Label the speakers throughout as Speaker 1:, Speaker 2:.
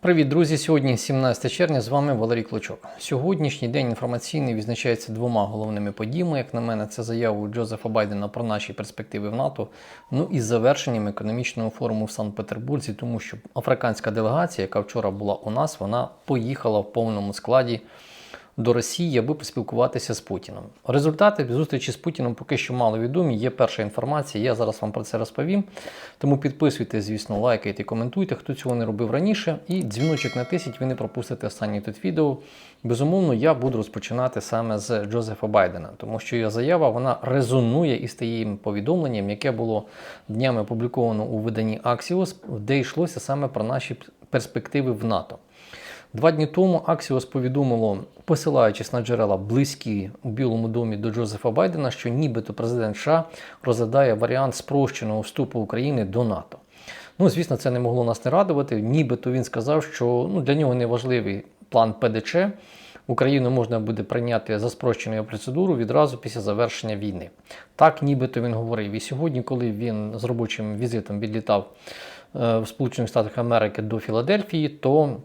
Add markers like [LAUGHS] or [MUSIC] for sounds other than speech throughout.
Speaker 1: Привіт, друзі! Сьогодні 17 червня. З вами Валерій Клочок. Сьогоднішній день інформаційний відзначається двома головними подіями. Як на мене, це заяву Джозефа Байдена про наші перспективи в НАТО. Ну і завершенням економічного форуму в Санкт-Петербурзі, тому що африканська делегація, яка вчора була у нас, вона поїхала в повному складі до Росії, аби поспілкуватися з Путіном. Результати зустрічі з Путіном поки що мало відомі. Є перша інформація. Я зараз вам про це розповім. Тому підписуйтесь, звісно, лайкайте, коментуйте, хто цього не робив раніше. І дзвіночок натисніть, ви не пропустите останнє тут відео. Безумовно, я буду розпочинати саме з Джозефа Байдена, тому що його заява вона резонує із тією повідомленням, яке було днями опубліковано у виданні Axios, де йшлося саме про наші перспективи в НАТО. Два дні тому Аксіос повідомило, посилаючись на джерела близькі у Білому домі до Джозефа Байдена, що нібито президент США розглядає варіант спрощеного вступу України до НАТО. Ну, звісно, це не могло нас не радувати. Нібито він сказав, що ну, для нього не важливий план ПДЧ. Україну можна буде прийняти за спрощеною процедурою відразу після завершення війни. Так, нібито він говорив. І сьогодні, коли він з робочим візитом відлітав е, в Сполучених Штатах Америки до Філадельфії, то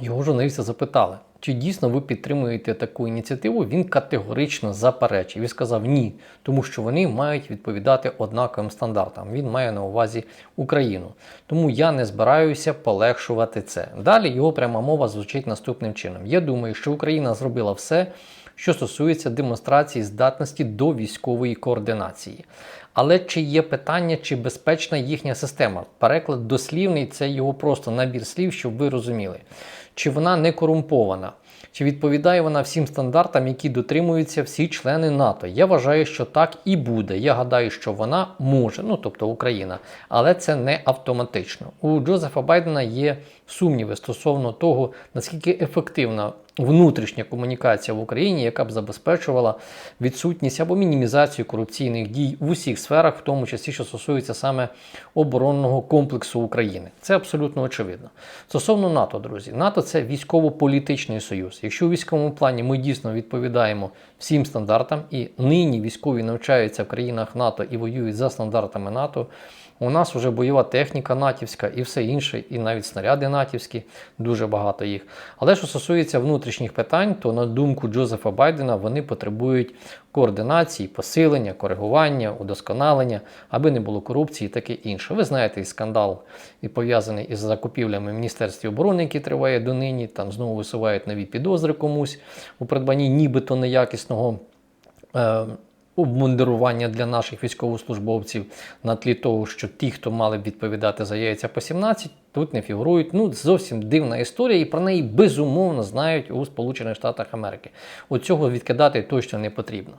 Speaker 1: його журналісти запитали, чи дійсно ви підтримуєте таку ініціативу? Він категорично заперечив і сказав ні, тому що вони мають відповідати однаковим стандартам. Він має на увазі Україну. Тому я не збираюся полегшувати це. Далі його пряма мова звучить наступним чином. Я думаю, що Україна зробила все, що стосується демонстрації здатності до військової координації. Але чи є питання, чи безпечна їхня система? Переклад дослівний це його просто набір слів, щоб ви розуміли. Чи вона не корумпована? Чи відповідає вона всім стандартам, які дотримуються всі члени НАТО? Я вважаю, що так і буде. Я гадаю, що вона може, ну тобто Україна, але це не автоматично. У Джозефа Байдена є сумніви стосовно того, наскільки ефективна внутрішня комунікація в Україні, яка б забезпечувала відсутність або мінімізацію корупційних дій в усіх сферах, в тому числі, що стосується саме оборонного комплексу України. Це абсолютно очевидно. Стосовно НАТО, друзі, НАТО це військово-політичний союз. Якщо у військовому плані ми дійсно відповідаємо всім стандартам, і нині військові навчаються в країнах НАТО і воюють за стандартами НАТО. У нас вже бойова техніка натівська і все інше, і навіть снаряди натівські, дуже багато їх. Але що стосується внутрішніх питань, то на думку Джозефа Байдена вони потребують координації, посилення, коригування, удосконалення, аби не було корупції і таке інше. Ви знаєте, і скандал і пов'язаний із закупівлями в Міністерстві оборони, який триває донині. Там знову висувають нові підозри комусь у придбанні нібито неякісного. Обмундирування для наших військовослужбовців на тлі того, що ті, хто мали б відповідати за яйця по 17, тут не фігурують. Ну, зовсім дивна історія, і про неї безумовно знають у Сполучених Штатах Америки. От цього відкидати точно не потрібно.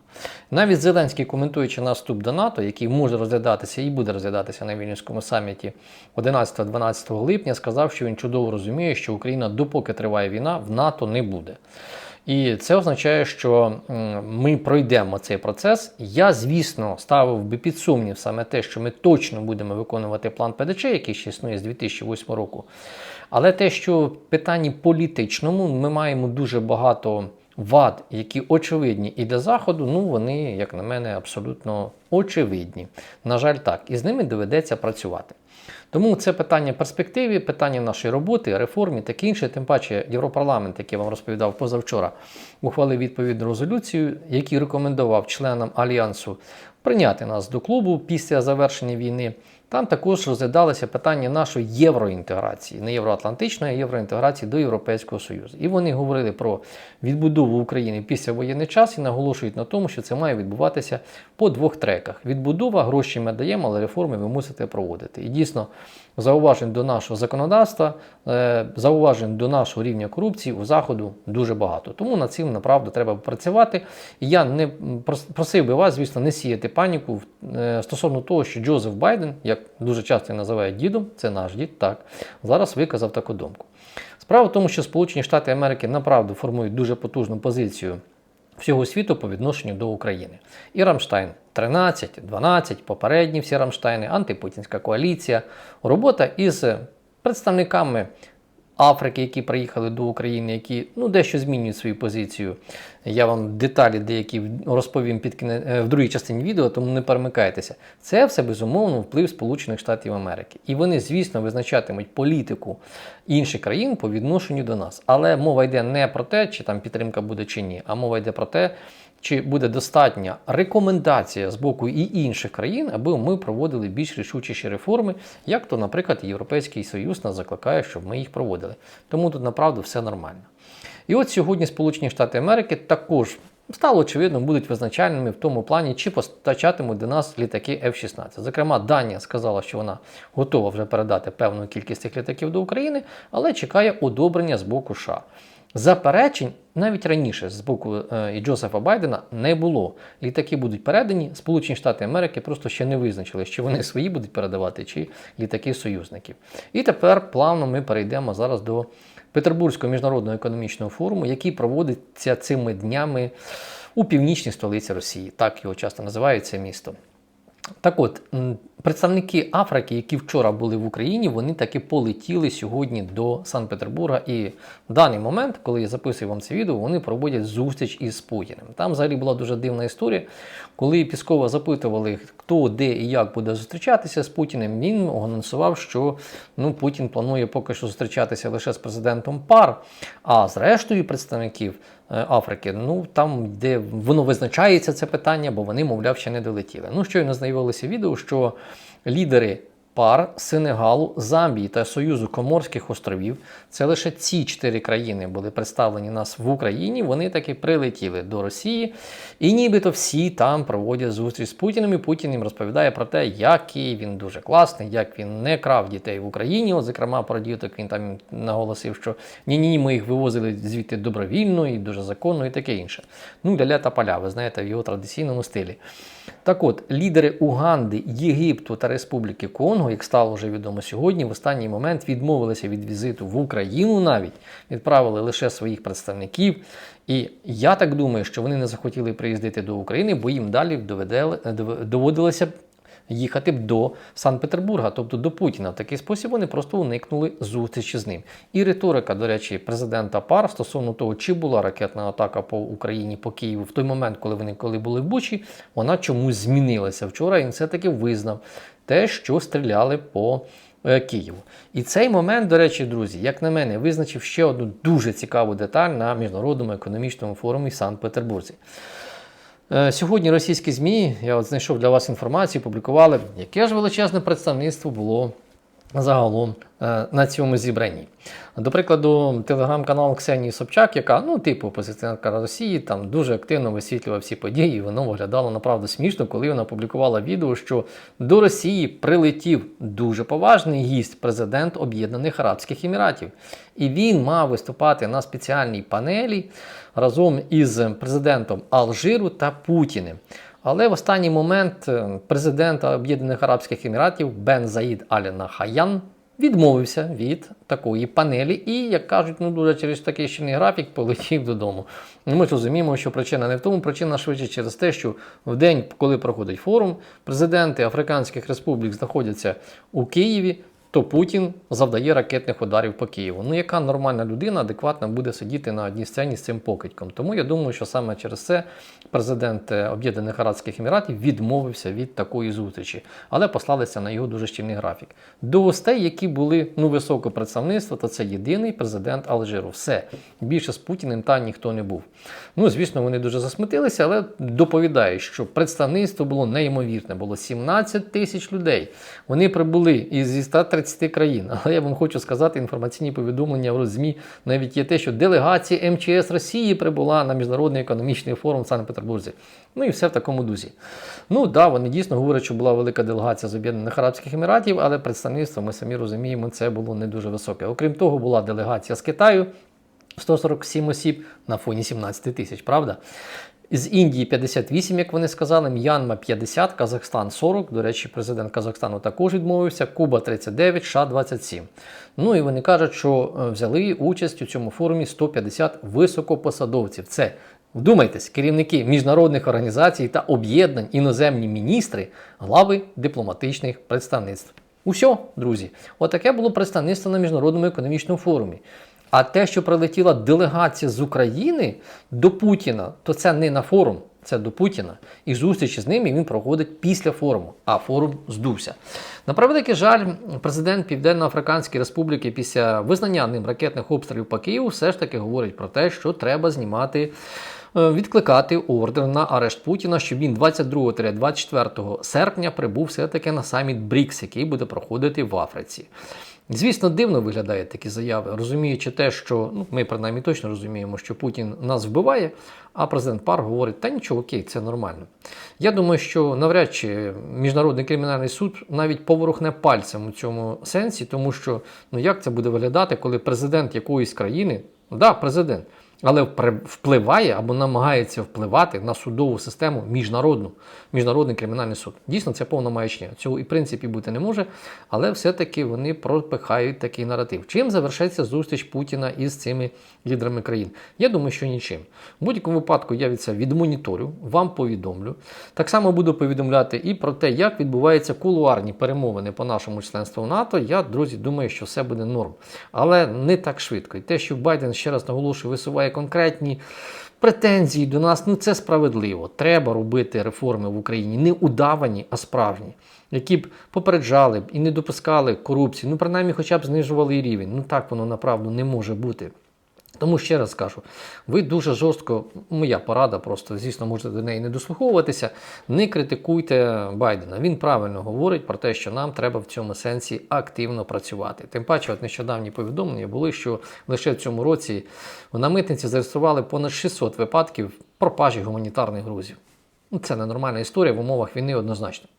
Speaker 1: Навіть Зеленський, коментуючи наступ до НАТО, який може розглядатися і буде розглядатися на Вільнюському саміті 11-12 липня, сказав, що він чудово розуміє, що Україна, допоки триває війна, в НАТО не буде. І це означає, що ми пройдемо цей процес. Я, звісно, ставив би під сумнів саме те, що ми точно будемо виконувати план ПДЧ, який ще існує з 2008 року. Але те, що в питанні політичному ми маємо дуже багато вад, які очевидні і для Заходу, ну вони, як на мене, абсолютно очевидні. На жаль, так, і з ними доведеться працювати. Тому це питання перспективи, питання нашої роботи, реформі, таке інше. Тим паче, Європарламент, який я вам розповідав позавчора, ухвалив відповідну резолюцію, який рекомендував членам альянсу прийняти нас до клубу після завершення війни. Там також розглядалося питання нашої євроінтеграції, не євроатлантичної, а євроінтеграції до Європейського Союзу. І вони говорили про відбудову України після воєнний час і наголошують на тому, що це має відбуватися по двох треках. Відбудова, гроші ми даємо, але реформи ви мусите проводити. І дійсно, зауважень до нашого законодавства, е, зауважень до нашого рівня корупції у заходу дуже багато. Тому над цим направду треба працювати. І я не просив би вас, звісно, не сіяти паніку е, стосовно того, що Джозеф Байден, як дуже часто називають дідом, це наш дід, так, зараз виказав таку думку. Справа в тому, що Сполучені Штати Америки направду формують дуже потужну позицію всього світу по відношенню до України. І Рамштайн 13, 12, попередні всі Рамштайни, антипутінська коаліція, робота із представниками Африки, які приїхали до України, які ну, дещо змінюють свою позицію. Я вам деталі деякі розповім під кіне... е, в другій частині відео, тому не перемикайтеся. Це все безумовно вплив Сполучених Штатів Америки. І вони, звісно, визначатимуть політику інших країн по відношенню до нас. Але мова йде не про те, чи там підтримка буде чи ні, а мова йде про те, чи буде достатня рекомендація з боку і інших країн, аби ми проводили більш рішучіші реформи, як то, наприклад, Європейський Союз нас закликає, щоб ми їх проводили. Тому тут направду все нормально. І от сьогодні Сполучені Штати Америки також стало очевидно, будуть визначальними в тому плані, чи постачатимуть до нас літаки F-16. Зокрема, Данія сказала, що вона готова вже передати певну кількість цих літаків до України, але чекає одобрення з боку США. Заперечень навіть раніше з боку е, і Джозефа Байдена не було. Літаки будуть передані. Сполучені Штати Америки просто ще не визначили, чи вони свої будуть передавати, чи літаки союзників. І тепер плавно ми перейдемо зараз до Петербурзького міжнародного економічного форуму, який проводиться цими днями у північній столиці Росії. Так його часто називають це місто. Так от, представники Африки, які вчора були в Україні, вони таки полетіли сьогодні до Санкт-Петербурга. І в даний момент, коли я записую вам це відео, вони проводять зустріч із Путіним. Там взагалі була дуже дивна історія. Коли Піскова запитували, хто де і як буде зустрічатися з Путіним, він анонсував, що ну, Путін планує поки що зустрічатися лише з президентом ПАР, а з рештою представників Африки, ну там, де воно визначається це питання, бо вони, мовляв, ще не долетіли. Ну, щойно з'явилося відео, що лідери пар Сенегалу, Замбії та Союзу Коморських островів. Це лише ці чотири країни були представлені нас в Україні. Вони таки прилетіли до Росії, і нібито всі там проводять зустріч з Путіним. І Путін їм розповідає про те, який він дуже класний, як він не крав дітей в Україні. От, зокрема, про діток він там наголосив, що ні-ні, ми їх вивозили звідти добровільно і дуже законно, і таке інше. Ну, ля та поля, ви знаєте, в його традиційному стилі. Так от, лідери Уганди, Єгипту та Республіки Конго, як стало вже відомо сьогодні, в останній момент відмовилися від візиту в Україну навіть, відправили лише своїх представників. І я так думаю, що вони не захотіли приїздити до України, бо їм далі доводилося їхати б до Санкт-Петербурга, тобто до Путіна. В такий спосіб вони просто уникнули зустрічі з ним. І риторика, до речі, президента Пар стосовно того, чи була ракетна атака по Україні по Києву в той момент, коли вони коли були в Бучі, вона чомусь змінилася. Вчора він все-таки визнав те, що стріляли по. е, Києву. І цей момент, до речі, друзі, як на мене, визначив ще одну дуже цікаву деталь на міжнародному економічному форумі Санкт-Петербурзі. Е, Сьогодні російські ЗМІ, я от знайшов для вас інформацію, публікували, яке ж величезне представництво було загалом е, на цьому зібранні. До прикладу, телеграм-канал Ксенії Собчак, яка, ну, типу, опозиціонерка Росії, там дуже активно висвітлювала всі події, і воно виглядало направду смішно, коли вона опублікувала відео, що до Росії прилетів дуже поважний гість, президент Об'єднаних Арабських Еміратів. І він мав виступати на спеціальній панелі разом із президентом Алжиру та Путіним. Але в останній момент е, президент Об'єднаних Арабських Еміратів Бен Заїд Аль Нахаян відмовився від такої панелі і, як кажуть, ну дуже через такий щільний графік полетів додому. Ну, Ми ж розуміємо, що причина не в тому, причина швидше через те, що в день, коли проходить форум, президенти Африканських республік знаходяться у Києві. То Путін завдає ракетних ударів по Києву. Ну, яка нормальна людина адекватно буде сидіти на одній сцені з цим покидьком? Тому я думаю, що саме через це президент е, Об'єднаних Арабських Еміратів відмовився від такої зустрічі, але послалися на його дуже щільний графік. До гостей, які були ну високе представництво, то це єдиний президент Алжиру. Все більше з Путіним та ніхто не був. Ну, звісно, вони дуже засмутилися, але доповідають, що представництво було неймовірне. Було 17 тисяч людей. Вони прибули із 130 країн. [LAUGHS] Але я вам хочу сказати, інформаційні повідомлення в ЗМІ навіть є те, що делегація МЧС Росії прибула на міжнародний економічний форум в Санкт-Петербурзі. Ну і все в такому дузі. Ну так, да, вони дійсно говорять, що була велика делегація з Об'єднаних Арабських Еміратів, але представництво, ми самі розуміємо, це було не дуже високе. Окрім того, була делегація з Китаю. 147 осіб на фоні 17 тисяч, правда? З Індії 58, як вони сказали, М'янма 50, Казахстан 40. До речі, президент Казахстану також відмовився, Куба 39, США 27. Ну і вони кажуть, що е, взяли участь у цьому форумі 150 високопосадовців. Це Вдумайтесь, керівники міжнародних організацій та об'єднань, іноземні міністри, глави дипломатичних представництв. Усьо, друзі, отаке було представництво на міжнародному економічному форумі. А те, що прилетіла делегація з України до Путіна, то це не на форум, це до Путіна. І зустрічі з ними він проходить після форуму, а форум здувся. На превеликий жаль, президент Південно-Африканської Республіки після визнання ним ракетних обстрілів по Києву все ж таки говорить про те, що треба знімати. е, Відкликати ордер на арешт Путіна, щоб він 22-24 серпня прибув все-таки на саміт БРІКС, який буде проходити в Африці. Звісно, дивно виглядають такі заяви, розуміючи те, що ну, ми принаймні точно розуміємо, що Путін нас вбиває, а президент Пар говорить, та нічого, окей, це нормально. Я думаю, що навряд чи Міжнародний кримінальний суд навіть поворухне пальцем у цьому сенсі, тому що ну як це буде виглядати, коли президент якоїсь країни, да, президент, але впливає або намагається впливати на судову систему міжнародну, міжнародний кримінальний суд. Дійсно, це повна маячня. Цього і в принципі бути не може, але все-таки вони пропихають такий наратив. Чим завершиться зустріч Путіна із цими лідерами країн? Я думаю, що нічим. В будь-якому випадку я від це відмоніторю, вам повідомлю. Так само буду повідомляти і про те, як відбуваються кулуарні перемовини по нашому членству в НАТО. Я, друзі, думаю, що все буде норм. Але не так швидко. І те, що Байден ще раз наголошую, висуває конкретні претензії до нас, ну це справедливо. Треба робити реформи в Україні не удавані, а справжні, які б попереджали б і не допускали корупції, ну принаймні, хоча б знижували рівень. Ну так воно направду не може бути. Тому ще раз кажу, ви дуже жорстко, моя порада, просто звісно, можете до неї не дослуховуватися. Не критикуйте Байдена. Він правильно говорить про те, що нам треба в цьому сенсі активно працювати. Тим паче, от нещодавні повідомлення були, що лише в цьому році на митниці зареєстрували понад 600 випадків пропажі гуманітарних грузів. Ну, Це ненормальна історія в умовах війни однозначно.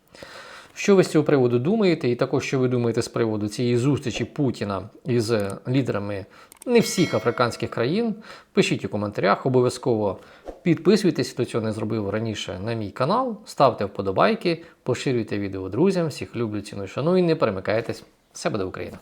Speaker 1: Що ви з цього приводу думаєте, і також що ви думаєте з приводу цієї зустрічі Путіна із лідерами не всіх африканських країн? Пишіть у коментарях, обов'язково підписуйтесь, хто цього не зробив раніше на мій канал, ставте вподобайки, поширюйте відео друзям, всіх люблю, ціную, шаную і не перемикайтесь. Все буде Україна!